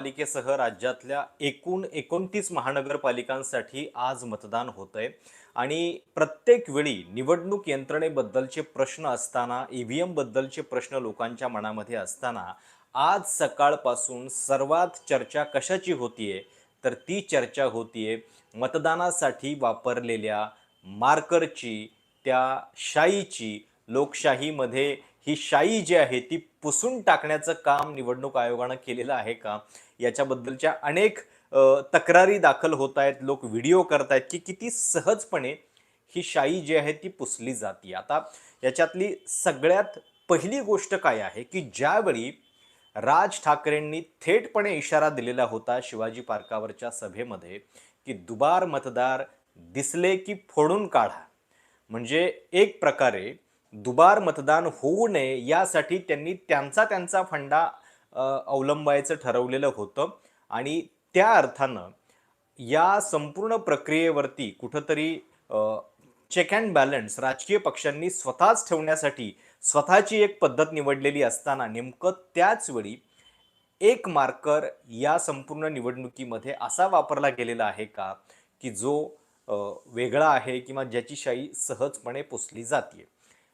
पालिकेसह राज्यातल्या एकूण एकोणतीस महानगरपालिकांसाठी आज मतदान होतंय. आणि प्रत्येक वेळी निवडणूक यंत्रणेबद्दलचे प्रश्न असताना ईव्हीएम बद्दलचे प्रश्न लोकांच्या मनामध्ये असताना आज सकाळपासून सर्वात चर्चा कशाची होतीये? तर ती चर्चा होतीये मतदानासाठी वापरलेल्या मार्करची त्या शाईची. लोकशाहीमध्ये ही शाई जी आहे ती पुसून टाकण्याचं काम निवडणूक आयोगानं केलेलं आहे का? याच्याबद्दलच्या अनेक तक्रारी दाखल होत आहेत लोक व्हिडिओ करतायत की किती सहजपणे ही शाई जी आहे ती पुसली जाते. आता याच्यातली सगळ्यात पहिली गोष्ट काय आहे की ज्यावेळी राज ठाकरेंनी थेटपणे इशारा दिलेला होता शिवाजी पार्कावरच्या सभेमध्ये की दुबार मतदार दिसले की फोडून काढा. म्हणजे एक प्रकारे दुबार मतदान होऊ नये यासाठी त्यांनी त्यांचा त्यांचा फंडा अवलंबायचं ठरवलेलं होतं. आणि त्या अर्थानं या संपूर्ण प्रक्रियेवरती कुठंतरी चेक अँड बॅलन्स राजकीय पक्षांनी स्वतःच ठेवण्यासाठी स्वतःची एक पद्धत निवडलेली असताना नेमकं त्याच वेळी एक मार्कर या संपूर्ण निवडणुकीमध्ये असा वापरला गेलेला आहे का? की जो वेगळा आहे किंवा ज्याची शाई सहजपणे पुसली जाते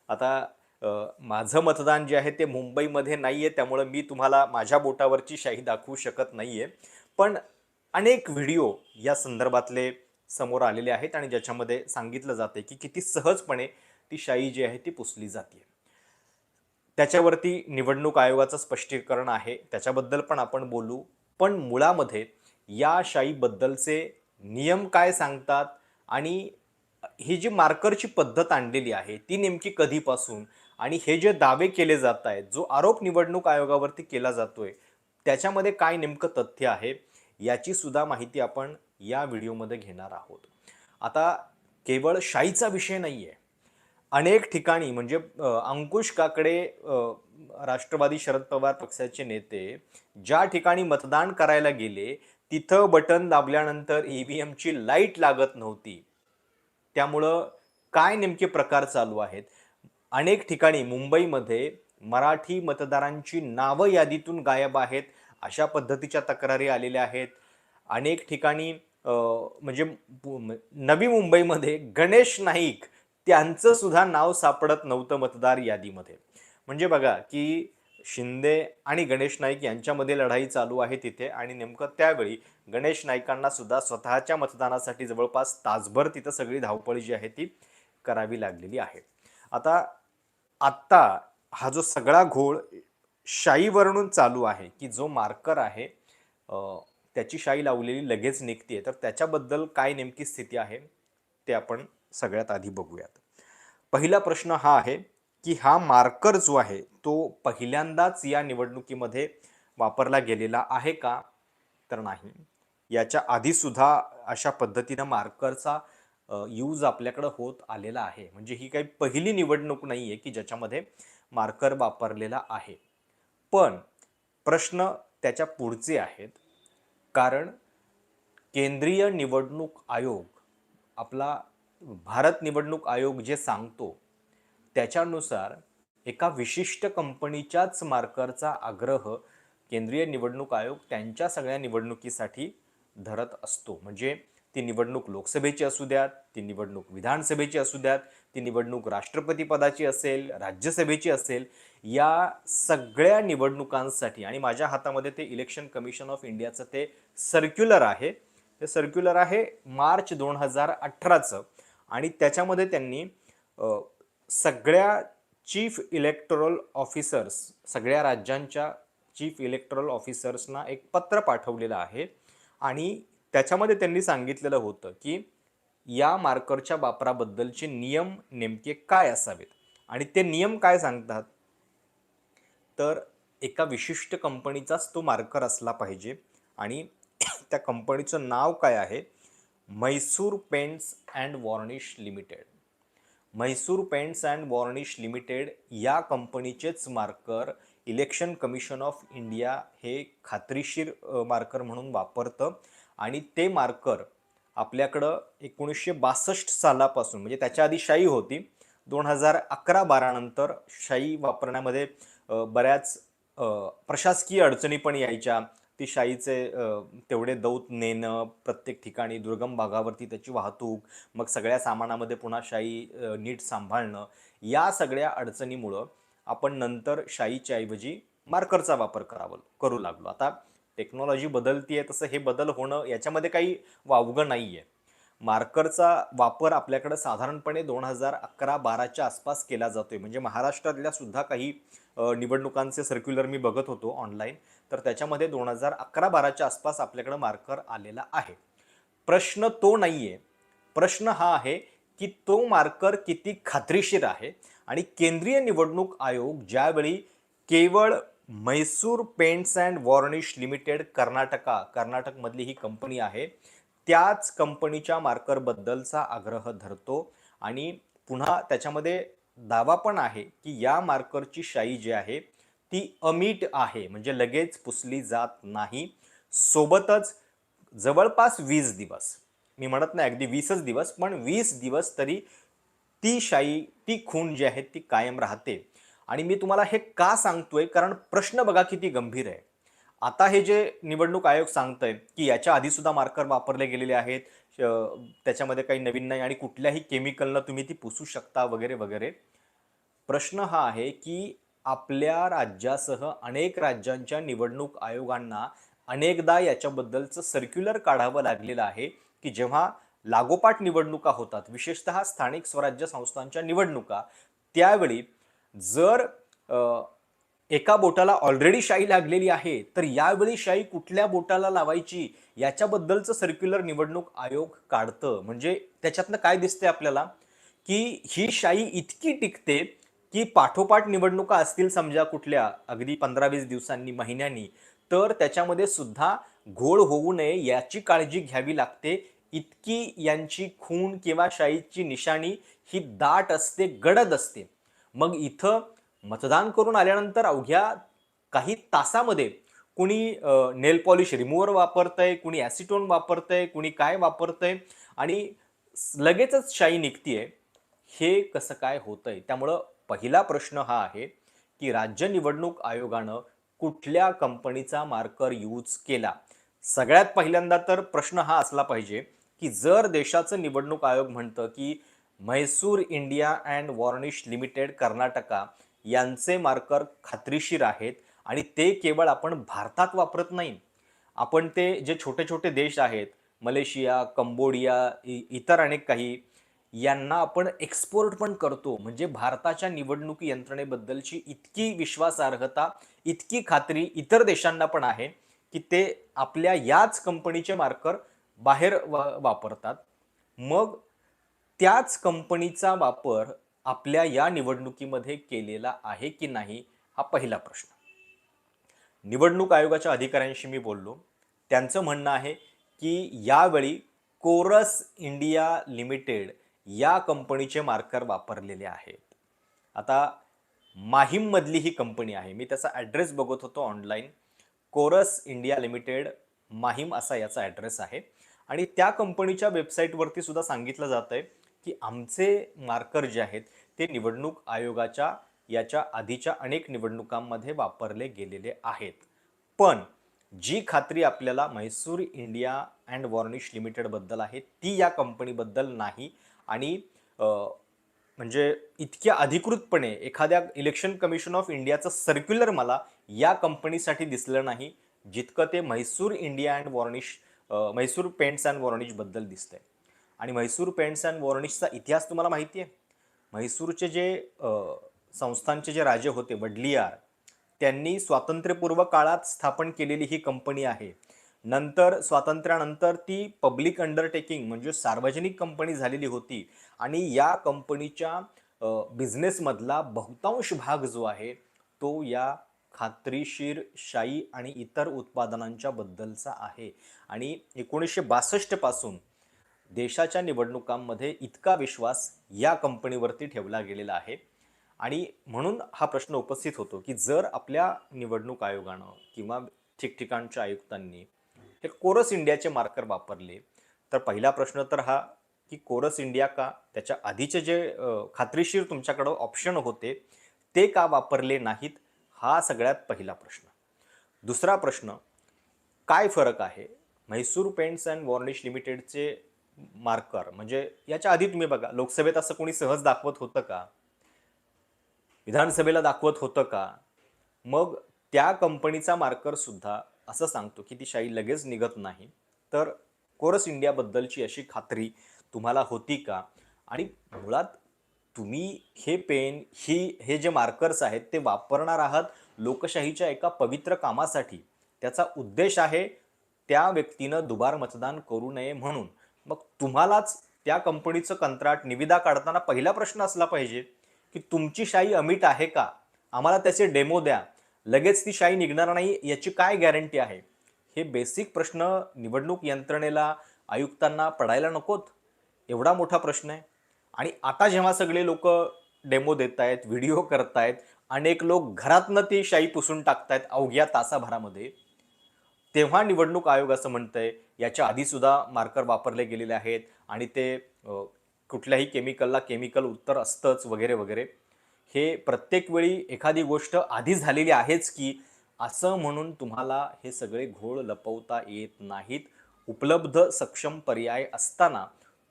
आता माझं मतदान जे आहे ते मुंबईमध्ये नाही आहे त्यामुळं मी तुम्हाला माझ्या बोटावरची शाही दाखवू शकत नाही आहे पण अनेक व्हिडिओ या संदर्भातले समोर आलेले आहेत आणि ज्याच्यामध्ये सांगितलं जाते की किती सहजपणे ती शाई जी आहे ती पुसली जाते त्याच्यावरती निवडणूक आयोगाचं स्पष्टीकरण आहे त्याच्याबद्दल पण आपण बोलू. पण मुळामध्ये या शाईबद्दलचे नियम काय सांगतात आणि ही जी मार्करची पद्धत आणलेली आहे ती नेमकी कधीपासून आणि हे जे दावे केले जात आहेत जो आरोप निवडणूक आयोगावरती केला जातोय त्याच्यामध्ये काय नेमकं तथ्य आहे याची सुद्धा माहिती आपण या व्हिडिओमध्ये घेणार आहोत. आता केवळ शाईचा विषय नाही आहे अनेक ठिकाणी म्हणजे अंकुश काकडे राष्ट्रवादी शरद पवार पक्षाचे नेते ज्या ठिकाणी मतदान करायला गेले तिथं बटन दाबल्यानंतर ई व्ही एमची लाइट लागत नव्हती. त्यामुळं काय नेमके प्रकार चालू आहेत? अनेक ठिकाणी मुंबईमध्ये मराठी मतदारांची नावं यादीतून गायब आहेत अशा पद्धतीच्या तक्रारी आलेल्या आहेत. अनेक ठिकाणी म्हणजे पु- नवी मुंबईमध्ये गणेश नाईक त्यांचं सुद्धा नाव सापडत नव्हतं मतदार यादीमध्ये. म्हणजे बघा की शिंदे आणि गणेश नाईक यांच्यामध्ये लढाई चालू आहे तिथे आणि नेमकं त्यावेळी गणेश नाईकांना सुद्धा स्वतःच्या मतदानासाठी जवळपास तासभर तिथं सगळी धावपळ जी आहे ती करावी लागलेली आहे. आता आत्ता हा जो सगळा घोळ शाईवरून चालू आहे की जो मार्कर आहे त्याची शाई लावलेली लगेच निघते तर त्याच्याबद्दल काय नेमकी स्थिती आहे ते आपण सगळ्यात आधी बघूयात. पहिला प्रश्न हा आहे की हा मार्कर जो आहे तो पहिल्यांदाच या निवडणुकीमध्ये वापरला गेलेला आहे का? तर नाही. याच्या आधीसुद्धा अशा पद्धतीनं मार्करचा यूज आपल्याकडं होत आलेला आहे. म्हणजे ही काही पहिली निवडणूक नाही आहे की ज्याच्यामध्ये मार्कर वापरलेला आहे. पण प्रश्न त्याच्या पुढचे आहेत. कारण केंद्रीय निवडणूक आयोग आपला भारत निवडणूक आयोग जे सांगतो त्याच्यानुसार एका विशिष्ट कंपनीच्याच मार्करचा आग्रह केंद्रीय निवडणूक आयोग त्यांच्या सगळ्या निवडणुकीसाठी धरत असतो. म्हणजे ती निवडणूक लोकसभेची असू द्यात ती निवडणूक विधानसभेची असू द्यात ती निवडणूक राष्ट्रपती पदाची असेल राज्यसभेची असेल या सगळ्या निवडणुकांसाठी आणि माझ्या हातामध्ये ते इलेक्शन कमिशन ऑफ इंडियाचं ते सर्क्युलर आहे. ते सर्क्युलर आहे मार्च दोन हजार अठराचं आणि त्याच्यामध्ये त्यांनी सगळ्या चीफ इलेक्टोरल ऑफिसर्स सगळ्या राज्यांच्या चीफ इलेक्टोरल ऑफिसर्सना एक पत्र पाठवलेलं आहे आणि त्याच्यामध्ये त्यांनी सांगितलेलं होतं की या मार्करच्या वापराबद्दलचे नियम नेमके काय असावेत? आणि ते नियम काय सांगतात? तर एका विशिष्ट कंपनीचाच तो मार्कर असला पाहिजे. आणि त्या कंपनीचं नाव काय आहे? Mysore paints and varnish limited. Mysore paints and varnish limited या कंपनीचेच marker election commission of India हे खात्रीशीर मार्कर म्हणून वापरतं. आणि ते मार्कर आपल्याकडं एकोणीसशे बासष्ट सालापासून म्हणजे त्याच्या आधी शाई होती. दोन हजार अकरा बारानंतर शाई वापरण्यामध्ये बऱ्याच प्रशासकीय अडचणी पण यायच्या. ती शाईचे तेवढे दौत नेणं प्रत्येक ठिकाणी दुर्गम भागावरती त्याची वाहतूक मग सगळ्या सामानामध्ये पुन्हा शाई नीट सांभाळणं या सगळ्या अडचणीमुळं आपण नंतर शाईच्या ऐवजी मार्करचा वापर करावं करू लागलो. आता टेक्नॉलॉजी बदलतीये तसं हे बदल होणं याच्यामध्ये काही वावगं नाही आहे मार्करचा वापर आपल्याकडं साधारणपणे दोन हजार अकरा बाराच्या आसपास केला जातो आहे म्हणजे महाराष्ट्रातल्या सुद्धा काही निवडणुकांचे सर्क्युलर मी बघत होतो ऑनलाईन तर त्याच्यामध्ये दोन हजार अकरा बाराच्या आसपास आपल्याकडं मार्कर आलेला आहे. प्रश्न तो नाही आहे प्रश्न हा आहे की तो मार्कर किती खात्रीशीर आहे आणि केंद्रीय निवडणूक आयोग ज्यावेळी केवळ Mysore paints and varnish limited Karnataka कर्नाटकमधली ही कंपनी आहे. त्याच कंपनीच्या मार्करबद्दलचा आग्रह धरतो आणि पुन्हा त्याच्यामध्ये दावा पण आहे की या मार्करची शाई जी आहे ती अमीट आहे म्हणजे लगेच पुसली जात नाही. सोबतच जवळपास वीस दिवस मी म्हणत नाही अगदी वीसच दिवस पण वीस दिवस तरी ती शाई ती खून जी आहे ती कायम राहते. आणि मी तुम्हाला हे का सांगतोय? कारण प्रश्न बघा किती गंभीर आहे. आता हे जे निवडणूक आयोग सांगतंय की याच्या आधीसुद्धा मार्कर वापरले गेलेले आहेत त्याच्यामध्ये काही नवीन नाही आणि कुठल्याही केमिकलनं तुम्ही ती पुसू शकता वगैरे वगैरे. प्रश्न हा आहे की आपल्या राज्यासह अनेक राज्यांच्या निवडणूक आयोगांना अनेकदा याच्याबद्दलचं सर्क्युलर काढावं लागलेलं आहे की जेव्हा लागोपाठ निवडणुका होतात विशेषतः स्थानिक स्वराज्य संस्थांच्या निवडणुका त्यावेळी जर एका बोटाला ऑलरेडी शाई लागलेली आहे तर यावेळी शाई कुठल्या बोटाला लावायची? याच्याबद्दलचं सर्क्युलर निवडणूक आयोग काढतं. म्हणजे त्याच्यातनं काय दिसते आपल्याला? की ही शाई इतकी टिकते की पाठोपाठ निवडणुका असतील समजा कुठल्या अगदी पंधरा वीस दिवसांनी महिन्यांनी तर त्याच्यामध्ये सुद्धा घोळ होऊ नये याची काळजी घ्यावी लागते. इतकी यांची खून किंवा शाईची निशाणी ही दाट असते गडद असते. मग इथं मतदान करून आल्यानंतर अवघ्या काही तासामध्ये कुणी नेल पॉलिश रिमूव्हर वापरतंय कुणी ॲसिटोन वापरतंय कुणी काय वापरतंय आणि लगेचच शाई निघतीये हे कसं काय होतंय? त्यामुळं पहिला प्रश्न हा आहे की राज्य निवडणूक आयोगानं कुठल्या कंपनीचा मार्कर यूज केला? सगळ्यात पहिल्यांदा तर प्रश्न हा असला पाहिजे की जर देशाचं निवडणूक आयोग म्हणतं की Mysore India and varnish limited Karnataka यांचे मार्कर खात्रीशीर आहेत आणि ते केवळ आपण भारतात वापरत नाही. आपण ते जे छोटे छोटे देश आहेत मलेशिया कंबोडिया इतर अनेक काही यांना आपण एक्सपोर्ट पण करतो. म्हणजे भारताच्या निवडणूक यंत्रणेबद्दलची इतकी विश्वासार्हता इतकी खात्री इतर देशांना पण आहे की ते आपल्या याच कंपनीचे मार्कर बाहेर वा- वापरतात. मग त्याच कंपनीचा वापर आपल्या या निवडणुकीमध्ये केलेला आहे की नाही हा पहिला प्रश्न. निवडणूक आयोगाच्या अधिकाऱ्यांशी मी बोललो. त्यांचं म्हणणं आहे की यावेळी कोरस इंडिया लिमिटेड या कंपनीचे मार्कर वापरलेले आहेत. आता माहीममधली ही कंपनी आहे. मी त्याचा ॲड्रेस बघत होतो online. Chorus India limited Mahim असा याचा ॲड्रेस आहे. आणि त्या कंपनीच्या वेबसाईटवरती सुद्धा सांगितलं जात आहे की आमचे मार्कर जे आहेत ते निवडणूक आयोगाच्या याच्या आधीच्या अनेक निवडणुकांमध्ये वापरले गेलेले आहेत. पण जी खात्री आपल्याला म्हैसूर इंडिया अँड वॉर्निश लिमिटेडबद्दल आहे ती या कंपनीबद्दल नाही आणि म्हणजे इतक्या अधिकृतपणे एखाद्या इलेक्शन कमिशन ऑफ इंडियाचं सर्क्युलर मला या कंपनीसाठी दिसलं नाही जितकं ते Mysore India and varnish Mysore paints and वॉर्निशबद्दल दिसतंय. आणि म्हैसूर पेंट्स अँड वॉर्निशचा इतिहास तुम्हाला माहिती आहे. म्हैसूरचे जे संस्थांचे जे राजे होते वडलियार त्यांनी स्वातंत्र्यपूर्व काळात स्थापन केलेली ही कंपनी आहे. नंतर स्वातंत्र्यानंतर ती पब्लिक अंडरटेकिंग म्हणजे सार्वजनिक कंपनी झालेली होती आणि या कंपनीच्या बिझनेसमधला बहुतांश भाग जो आहे तो या खात्रीशीर शाई आणि इतर उत्पादनांच्या बद्दलचा आहे. आणि एकोणीसशे बासष्टपासून देशाच्या निवडणुकांमध्ये इतका विश्वास या कंपनीवरती ठेवला गेलेला आहे. आणि म्हणून हा प्रश्न उपस्थित होतो की जर आपल्या निवडणूक आयोगानं किंवा ठिकठिकाणच्या आयुक्तांनी हे कोरस इंडियाचे मार्कर वापरले तर पहिला प्रश्न तर हा की कोरस इंडिया का? त्याच्या आधीचे जे खात्रीशीर तुमच्याकडं ऑप्शन होते ते का वापरले नाहीत? हा सगळ्यात पहिला प्रश्न. दुसरा प्रश्न काय फरक आहे? म्हैसूर पेंट्स अँड वॉर्निश लिमिटेडचे मार्कर म्हणजे याच्या आधी तुम्ही बघा लोकसभेत असं कोणी सहज दाखवत होतं का? विधानसभेला दाखवत होतं का? मग त्या कंपनीचा मार्कर सुद्धा असं सांगतो की ती शाई लगेच निघत नाही. तर कोरस इंडियाबद्दलची अशी खात्री तुम्हाला होती का? आणि मुळात तुम्ही हे पेन ही हे जे मार्कर्स आहेत ते वापरणार आहात लोकशाहीच्या एका पवित्र कामासाठी. त्याचा उद्देश आहे त्या व्यक्तीनं दुबार मतदान करू नये म्हणून. मग तुम्हालाच त्या कंपनीचं कंत्राट निविदा काढताना पहिला प्रश्न असला पाहिजे की तुमची शाई अमिट आहे का? आम्हाला त्याचे डेमो द्या. लगेच ती शाई निघणार नाही याची काय गॅरंटी आहे? हे बेसिक प्रश्न निवडणूक यंत्रणेला आयुक्तांना पडायला नकोत. एवढा मोठा प्रश्न आहे. आणि आता जेव्हा सगळे लोक डेमो देत आहेत व्हिडिओ करतायत अनेक लोक घरातनं ती शाई पुसून टाकतायत अवघ्या तासाभरामध्ये तेव्हा निवडणूक आयोग असं म्हणतंय याच्या आधीसुद्धा मार्कर वापरले गेलेले आहेत आणि ते कुठल्याही केमिकलला केमिकल उत्तर असतंच वगैरे वगैरे. हे प्रत्येक वेळी एखादी गोष्ट आधी झालेली आहेच की असं म्हणून तुम्हाला हे सगळे घोळ लपवता येत नाहीत. उपलब्ध सक्षम पर्याय असताना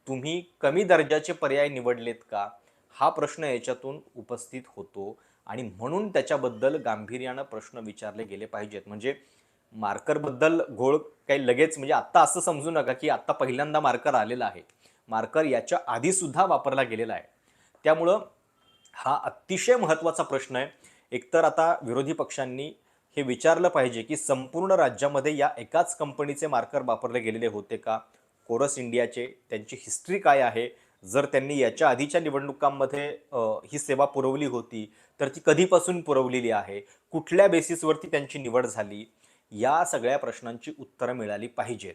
तुम्ही कमी दर्जाचे पर्याय निवडलेत का? हा प्रश्न याच्यातून उपस्थित होतो आणि म्हणून त्याच्याबद्दल गांभीर्यानं प्रश्न विचारले गेले पाहिजेत. म्हणजे मार्करबद्दल घोळ काही लगेच म्हणजे आत्ता असं समजू नका की आत्ता पहिल्यांदा मार्कर आलेला आहे. मार्कर याच्या आधीसुद्धा वापरला गेलेला आहे. त्यामुळं हा अतिशय महत्त्वाचा प्रश्न आहे. एकतर आता विरोधी पक्षांनी हे विचारलं पाहिजे की संपूर्ण राज्यामध्ये या एकाच कंपनीचे मार्कर वापरले गेलेले होते का? कोरस इंडियाचे त्यांची हिस्ट्री काय आहे? जर त्यांनी याच्या आधीच्या निवडणुकांमध्ये ही सेवा पुरवली होती तर ती कधीपासून पुरवलेली आहे? कुठल्या बेसिसवरती त्यांची निवड झाली? या सगळ्या प्रश्नांची उत्तरं मिळाली पाहिजेत.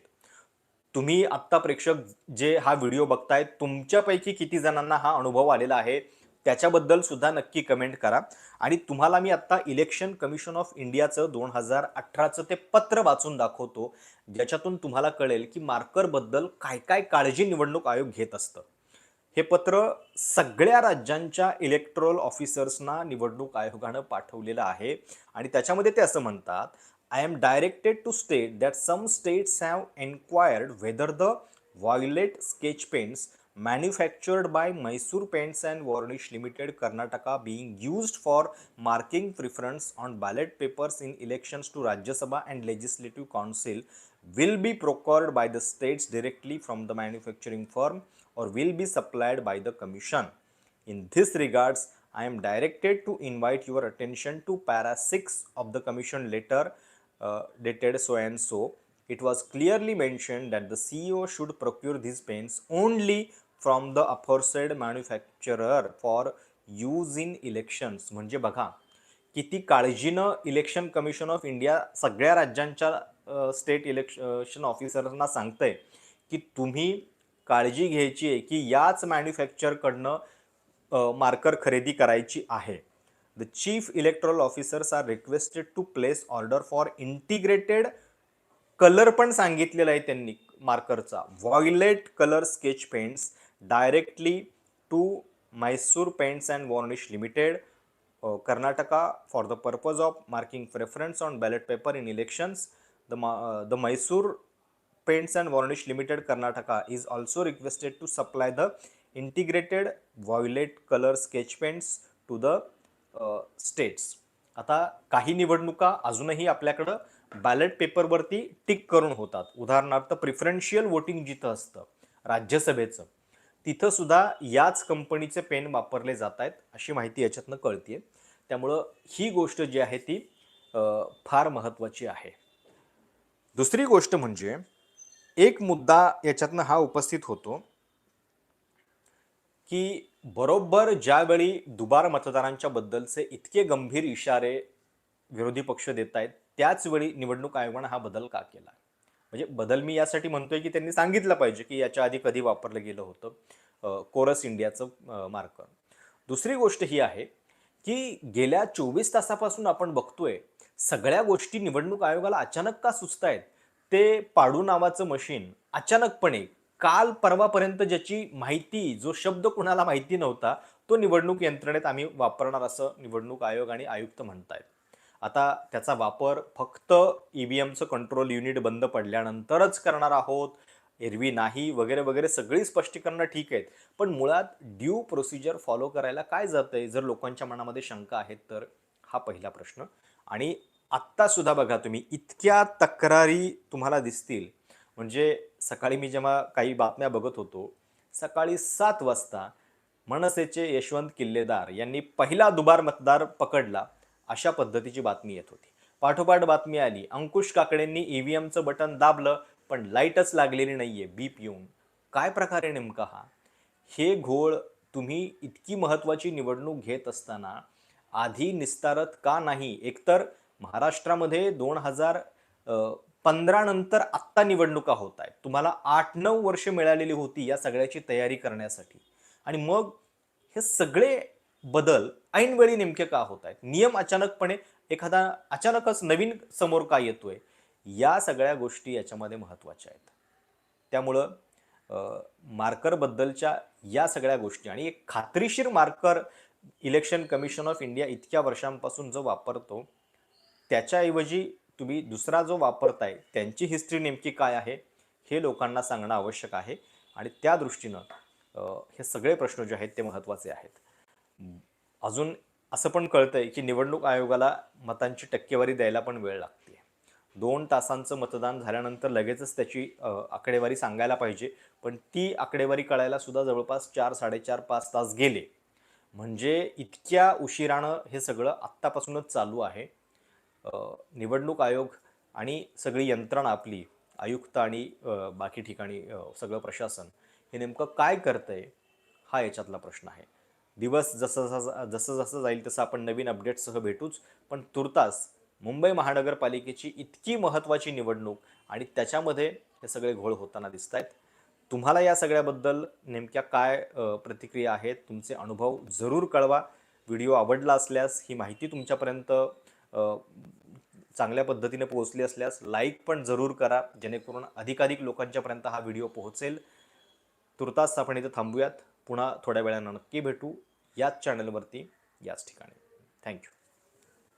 तुम्ही आत्ता प्रेक्षक जे हा व्हिडिओ बघताय तुमच्यापैकी किती जणांना हा अनुभव आलेला आहे त्याच्याबद्दल सुद्धा नक्की कमेंट करा. आणि तुम्हाला मी आत्ता इलेक्शन कमिशन ऑफ इंडियाचं दोन हजार अठराचं ते पत्र वाचून दाखवतो ज्याच्यातून तुम्हाला कळेल की मार्करबद्दल काय काय काळजी निवडणूक आयोग घेत असतं. हे पत्र सगळ्या राज्यांच्या इलेक्ट्रोल ऑफिसर्सना निवडणूक आयोगानं पाठवलेलं आहे. आणि त्याच्यामध्ये ते असं म्हणतात I am directed to state that some states have inquired whether the violet sketch paints manufactured by Mysore Paints and Varnish Limited Karnataka being used for marking preference on ballot papers in elections to Rajya Sabha and Legislative Council will be procured by the states directly from the manufacturing firm or will be supplied by the commission. In this regards, I am directed to invite your attention to para 6 of the commission letter uh, dated so and so. It was clearly mentioned that the CEO should procure these pens only from the aforesaid manufacturer for use in elections. म्हणजे बघा किती काळजीनं election commission of India सगळ्या राज्यांच्या state election ऑफिसरना सांगतंय की तुम्ही काळजी घ्यायची आहे की याच मॅन्युफॅक्चरकडनं मार्कर खरेदी करायची आहे the chief electoral officers are requested to place order for integrated colour पण सांगितलेला आहे त्यांनी मार्करचा violet colour sketch paints directly to Mysore paints and varnish limited Karnataka for the purpose of marking preference on ballot paper in elections the the Mysore paints and varnish limited Karnataka is also requested to supply the integrated violet colour sketch paints to the states आता काही निवडणुका अजूनही आपल्याकडं ballot पेपरवरती tick करून होतात. उदाहरणार्थ प्रिफरन्शियल voting जिथं असतं राज्यसभेचं तिथं सुद्धा याच कंपनीचे पेन वापरले जात आहेत अशी माहिती याच्यातनं कळते त्यामुळं ही गोष्ट जी आहे ती फार महत्त्वाची आहे. दुसरी गोष्ट म्हणजे एक मुद्दा याच्यातनं हा उपस्थित होतो की बरोबर ज्यावेळी दुबार मतदारांच्या बद्दलचे इतके गंभीर इशारे विरोधी पक्ष देत आहेत त्याचवेळी निवडणूक आयोगानं हा बदल का केला? म्हणजे बदल मी यासाठी म्हणतोय की त्यांनी सांगितलं पाहिजे की याच्या आधी कधी वापरलं गेलं होतं कोरस इंडियाचं मार्क. मार्कर दुसरी गोष्ट ही आहे की गेल्या चोवीस तासापासून आपण बघतोय सगळ्या गोष्टी निवडणूक आयोगाला अचानक का सुचत आहेत ते पाडू नावाचं मशीन अचानकपणे काल परवापर्यंत ज्याची माहिती जो शब्द कुणाला माहिती नव्हता तो निवडणूक यंत्रणेत आम्ही वापरणार असं निवडणूक आयोग आणि आयुक्त म्हणतायत. आता त्याचा वापर फक्त ई व्ही एमचं कंट्रोल युनिट बंद पडल्यानंतरच करणार आहोत. एरवी नाही वगैरे वगैरे सगळी स्पष्टीकरणं ठीक आहेत. पण मुळात ड्यू प्रोसिजर फॉलो करायला काय जातं आहे जर लोकांच्या मनामध्ये शंका आहेत तर हा पहिला प्रश्न. आणि आत्तासुद्धा बघा तुम्ही इतक्या तक्रारी तुम्हाला दिसतील म्हणजे सकाळी मी जेव्हा काही बातम्या बघत होतो सकाळी सात वाजता मनसेचे यशवंत किल्लेदार यांनी पहिला दुबार मतदार पकडला अशा पद्धतीची बातमी येत होती. पाठोपाठ बातमी आली अंकुश काकडेंनी ईव्हीएमचं बटन दाबलं पण लाईटच लागलेली नाहीये बीप येऊन. काय प्रकारे नेमका हा? हे घोळ तुम्ही इतकी महत्त्वाची निवडणूक घेत असताना आधी निस्तारत का नाही? एकतर महाराष्ट्रामध्ये दोन हजार पंधरा नंतर आत्ता निवडणुका होत आहेत. तुम्हाला आठ नऊ वर्ष मिळालेली होती या सगळ्याची तयारी करण्यासाठी. आणि मग हे सगळे बदल ऐनवेळी नेमके का होत आहेत? नियम अचानकपणे एखादा अचानकच नवीन समोर का येतोय? या सगळ्या गोष्टी याच्यामध्ये महत्त्वाच्या आहेत. त्यामुळं मार्करबद्दलच्या या सगळ्या गोष्टी आणि एक खात्रीशीर marker election commission of India इतक्या वर्षांपासून जो वापरतो त्याच्याऐवजी तुम्ही दुसरा जो वापरताय त्यांची हिस्ट्री नेमकी काय आहे हे लोकांना सांगणं आवश्यक आहे. आणि त्या दृष्टीनं हे सगळे प्रश्न जे आहेत ते महत्त्वाचे आहेत. अजून असं पण कळतंय की निवडणूक आयोगाला मतांची टक्केवारी द्यायला पण वेळ लागते. दोन तासांचं मतदान झाल्यानंतर लगेचच त्याची आकडेवारी सांगायला पाहिजे. पण ती आकडेवारी कळायला सुद्धा जवळपास चार साडेचार पाच तास गेले. म्हणजे इतक्या उशिरानं हे सगळं आत्तापासूनच चालू आहे. निवडणूक आयोग आणि सगळी यंत्रणा आपली आयुक्त आणि बाकी ठिकाणी सगळं प्रशासन हे नेमकं काय करतंय हा याच्यातला प्रश्न आहे. दिवस जसं जसं जसं जसं जाईल तसं आपण नवीन अपडेट्ससह भेटूच पण तुर्तास मुंबई महानगरपालिकेची इतकी महत्त्वाची निवडणूक आणि त्याच्यामध्ये हे सगळे घोळ होताना दिसत आहेत तुम्हाला या सगळ्याबद्दल नेमक्या काय प्रतिक्रिया आहेत तुमचे अनुभव जरूर कळवा. व्हिडिओ आवडला असल्यास ही माहिती तुमच्यापर्यंत चांगल्या पद्धतीने पोहोचली असल्यास लाईक पण जरूर करा. जेणेकरून अधिकाधिक लोकांच्यापर्यंत हा व्हिडिओ पोहोचेल. तुर्तास आपण इथं थांबूयात. पुन्हा थोड्या वेळानं नक्की भेटू. याच चॅनलवरती याच ठिकाणी. थँक्यू